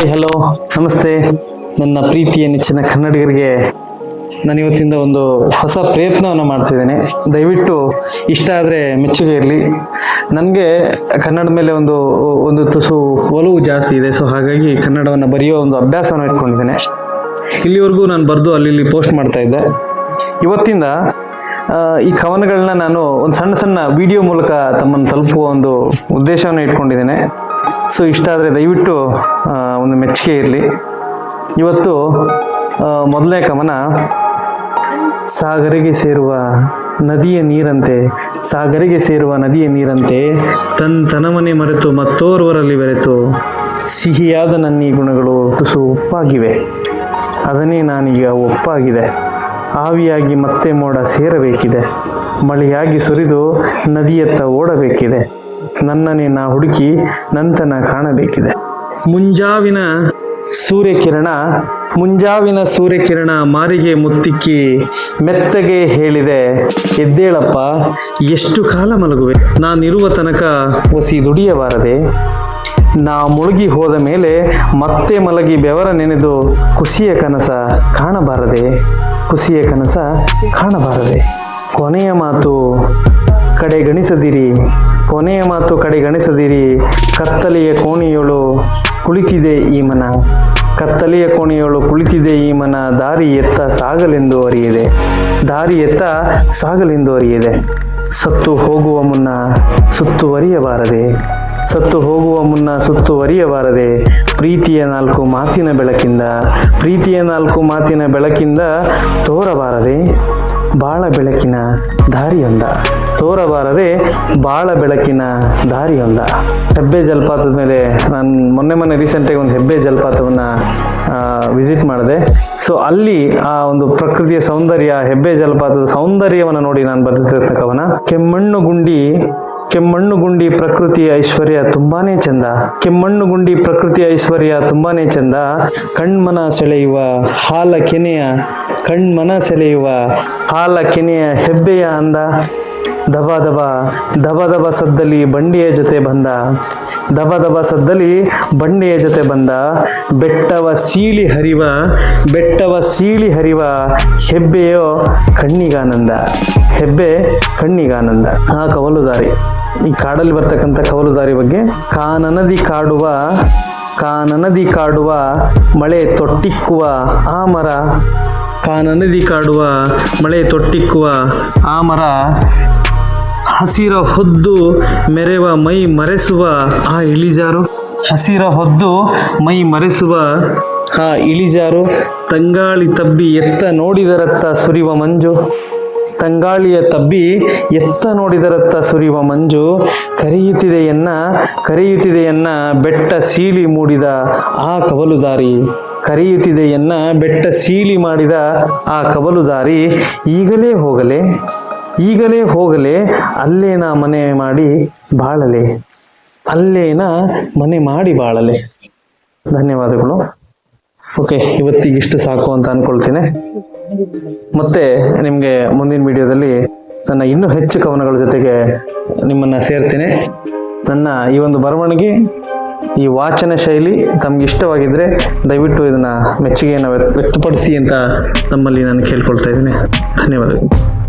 Hi hello ನಮಸ್ತೆ. ನನ್ನ ಪ್ರೀತಿಯ ನೆಚ್ಚಿನ ಕನ್ನಡಿಗರಿಗೆ ನಾನು ಇವತ್ತಿಂದ ಒಂದು ಹೊಸ ಪ್ರಯತ್ನವನ್ನು ಮಾಡ್ತಿದ್ದೇನೆ ದಯವಿಟ್ಟು ಇಷ್ಟ ಆದರೆ ಮೆಚ್ಚುಗೆ ಇರಲಿ. ನನಗೆ ಕನ್ನಡ ಮೇಲೆ ಒಂದು ಒಂದು ತುಸು ಒಲವು ಜಾಸ್ತಿ ಇದೆ. ಸೊ ಹಾಗಾಗಿ ಕನ್ನಡವನ್ನು ಬರೆಯೋ ಒಂದು ಅಭ್ಯಾಸವನ್ನು ಇಟ್ಕೊಂಡಿದ್ದೇನೆ. ಇಲ್ಲಿವರೆಗೂ ನಾನು ಬರೆದು ಅಲ್ಲಿ ಇಲ್ಲಿ ಪೋಸ್ಟ್ ಮಾಡ್ತಾ ಇದ್ದೆ. ಇವತ್ತಿಂದ ಈ ಕವನಗಳನ್ನ ನಾನು ಒಂದು ಸಣ್ಣ ಸಣ್ಣ ವಿಡಿಯೋ ಮೂಲಕ ತಮ್ಮನ್ನು ತಲುಪುವ ಒಂದು ಉದ್ದೇಶವನ್ನು ಇಟ್ಕೊಂಡಿದ್ದೇನೆ. ಸೊ ಇಷ್ಟ ಆದರೆ ದಯವಿಟ್ಟು ಒಂದು ಮೆಚ್ಚುಗೆ ಇರಲಿ. ಇವತ್ತು ಮೊದಲನೇ ಕಮನ ಸಾಗರಿಗೆ ಸೇರುವ ನದಿಯ ನೀರಂತೆ, ಸಾಗರಿಗೆ ಸೇರುವ ನದಿಯ ನೀರಂತೆ ತನ್ ತನಮನೆ ಮರೆತು ಮತ್ತೋರ್ವರಲ್ಲಿ ಬೆರೆತು ಸಿಹಿಯಾದ ನನ್ನೀ ಗುಣಗಳು ತುಸು ಉಪ್ಪಾಗಿವೆ. ಅದನ್ನೇ ನಾನೀಗ ಒಪ್ಪಾಗಿದೆ. ಆವಿಯಾಗಿ ಮತ್ತೆ ಮೋಡ ಸೇರಬೇಕಿದೆ. ಮಳೆಯಾಗಿ ಸುರಿದು ನದಿಯತ್ತ ಓಡಬೇಕಿದೆ. ನನ್ನನ್ನೇ ನಾ ಹುಡುಕಿ ನಂತನ ಕಾಣಬೇಕಿದೆ. ಮುಂಜಾವಿನ ಸೂರ್ಯಕಿರಣ ಮುಂಜಾವಿನ ಸೂರ್ಯಕಿರಣ ಮಾರಿಗೆ ಮುತ್ತಿಕ್ಕಿ ಮೆತ್ತಗೆ ಹೇಳಿದೆ, ಎದ್ದೇಳಪ್ಪ, ಎಷ್ಟು ಕಾಲ ಮಲಗುವೆ? ನಾನಿರುವ ತನಕ ಒಸಿ ದುಡಿಯಬಾರದೆ. ನಾ ಮುಳುಗಿ ಹೋದ ಮೇಲೆ ಮತ್ತೆ ಮಲಗಿ ಬೆವರ ನೆನೆದು ಕುಸಿಯ ಕನಸ ಕಾಣಬಾರದೆ, ಕುಸಿಯ ಕನಸ ಕಾಣಬಾರದೆ. ಕೊನೆಯ ಮಾತು, ಕಡೆಗಣಿಸದಿರಿ. ಕೊನೆಯ ಮಾತು ಕಡೆ ಗಣಿಸದಿರಿ ಕತ್ತಲೆಯ ಕೋಣೆಯೊಳು ಕುಳಿತಿದೆ ಈ ಮನ. ಕತ್ತಲೆಯ ಕೋಣೆಯೊಳು ಕುಳಿತಿದೆ ಈ ಮನ. ದಾರಿ ಎತ್ತ ಸಾಗಲೆಂದು ಅರಿಯಿದೆ. ದಾರಿ ಎತ್ತ ಸಾಗಲೆಂದು ಅರಿಯಿದೆ. ಸತ್ತು ಹೋಗುವ ಮುನ್ನ ಸುತ್ತುವರಿಯಬಾರದೆ ಸತ್ತು ಹೋಗುವ ಮುನ್ನ ಸುತ್ತುವರಿಯಬಾರದೆ ಪ್ರೀತಿಯ ನಾಲ್ಕು ಮಾತಿನ ಬೆಳಕಿಂದ. ಪ್ರೀತಿಯ ನಾಲ್ಕು ಮಾತಿನ ಬೆಳಕಿಂದ ತೋರಬಾರದೆ. ಬಾಳ ಬೆಳಕಿನ ದಾರಿಯೊಂದ ತೋರಬಾರದೆ ಬಾಳ ಬೆಳಕಿನ ದಾರಿಯೊಂದ. ಹೆಬ್ಬೆ ಜಲಪಾತದ ಮೇಲೆ ನಾನು ಮೊನ್ನೆ ಮೊನ್ನೆ ರೀಸೆಂಟಾಗಿ ಒಂದು ಹೆಬ್ಬೆ ಜಲಪಾತವನ್ನು ವಿಸಿಟ್ ಮಾಡಿದೆ. ಸೊ ಅಲ್ಲಿ ಆ ಒಂದು ಪ್ರಕೃತಿಯ ಸೌಂದರ್ಯ, ಹೆಬ್ಬೆ ಜಲಪಾತದ ಸೌಂದರ್ಯವನ್ನು ನೋಡಿ ನಾನು ಬರೆದಿರ್ತಕ್ಕವನ. ಕವನ ಕೆಮ್ಮಣ್ಣು ಗುಂಡಿ ಕೆಮ್ಮಣ್ಣು ಗುಂಡಿ ಪ್ರಕೃತಿಯ ಐಶ್ವರ್ಯ ತುಂಬಾನೇ ಚಂದ. ಕೆಮ್ಮಣ್ಣು ಗುಂಡಿ ಪ್ರಕೃತಿಯ ಐಶ್ವರ್ಯ ತುಂಬಾನೇ ಚಂದ. ಕಣ್ಮನ ಸೆಳೆಯುವ ಹಾಲ ಕೆನೆಯ, ಕಣ್ಮನ ಸೆಳೆಯುವ ಹಾಲ ಕೆನೆಯ ಹೆಬ್ಬೆಯ ಅಂದ. ದಬ ದಬ ದಬ ದಬ ಸದ್ದಲ್ಲಿ ಬಂಡಿಯ ಜೊತೆ ಬಂದ. ದಬ ದಬ ಸದ್ದಲ್ಲಿ ಬಂಡೆಯ ಜೊತೆ ಬಂದ. ಬೆಟ್ಟವ ಸೀಳಿ ಹರಿವ, ಬೆಟ್ಟವ ಸೀಳಿ ಹರಿವ, ಹೆಬ್ಬೆಯೋ ಕಣ್ಣಿಗಾನಂದ. ಹೆಬ್ಬೆ ಕಣ್ಣಿಗಾನಂದ. ಆ ಕವಲುದಾರಿ, ಈ ಕಾಡಲ್ಲಿ ಬರ್ತಕ್ಕಂಥ ಕವಲುದಾರಿ ಬಗ್ಗೆ ಕಾನನದಿ ಕಾಡುವ ಕಾನನದಿ ಕಾಡುವ, ಮಳೆ ತೊಟ್ಟಿಕ್ಕುವ ಆ ಮರ ಕಾನನದಿ ಕಾಡುವ, ಮಳೆ ತೊಟ್ಟಿಕ್ಕುವ ಆ ಮರ ಹಸಿರ ಹೊದ್ದು ಮೆರೆವ ಮೈ ಮರೆಸುವ ಆ ಇಳಿಜಾರು. ಹಸಿರ ಹೊದ್ದು ಮೈ ಮರೆಸುವ ಆ ಇಳಿಜಾರು. ತಂಗಾಳಿ ತಬ್ಬಿ ಎತ್ತ ನೋಡಿದರತ್ತ ಸುರಿವ ಮಂಜು. ತಂಗಾಳಿಯ ತಬ್ಬಿ ಎತ್ತ ನೋಡಿದರತ್ತ ಸುರಿಯುವ ಮಂಜು. ಕರೆಯುತ್ತಿದೆಯನ್ನ ಕರೆಯುತ್ತಿದೆಯನ್ನ ಬೆಟ್ಟ ಸೀಳಿ ಮೂಡಿದ ಆ ಕವಲುದಾರಿ ಕರೆಯುತ್ತಿದೆಯನ್ನ ಬೆಟ್ಟ ಸೀಳಿ ಮಾಡಿದ ಆ ಕವಲುದಾರಿ ಈಗಲೇ ಹೋಗಲೇ ಈಗಲೇ ಹೋಗಲೇ, ಅಲ್ಲೇನ ಮನೆ ಮಾಡಿ ಬಾಳಲೆ? ಅಲ್ಲೇನ ಮನೆ ಮಾಡಿ ಬಾಳಲೆ? ಧನ್ಯವಾದಗಳು. ಓಕೆ ಇವತ್ತಿಗಿಷ್ಟು ಸಾಕು ಅಂತ ಅನ್ಕೊಳ್ತೀನಿ. ಮತ್ತೆ ನಿಮಗೆ ಮುಂದಿನ ವಿಡಿಯೋದಲ್ಲಿ ನನ್ನ ಇನ್ನೂ ಹೆಚ್ಚು ಕವನಗಳ ಜೊತೆಗೆ ನಿಮ್ಮನ್ನ ಸೇರ್ತೀನಿ. ನನ್ನ ಈ ಒಂದು ಬರವಣಿಗೆ, ಈ ವಾಚನ ಶೈಲಿ ತಮ್ಗೆ ಇಷ್ಟವಾಗಿದ್ರೆ ದಯವಿಟ್ಟು ಇದನ್ನ ಮೆಚ್ಚುಗೆಯನ್ನು ವ್ಯಕ್ತಪಡಿಸಿ ಅಂತ ನಮ್ಮಲ್ಲಿ ನಾನು ಕೇಳ್ಕೊಳ್ತಾ ಇದ್ದೀನಿ. ಧನ್ಯವಾದಗಳು.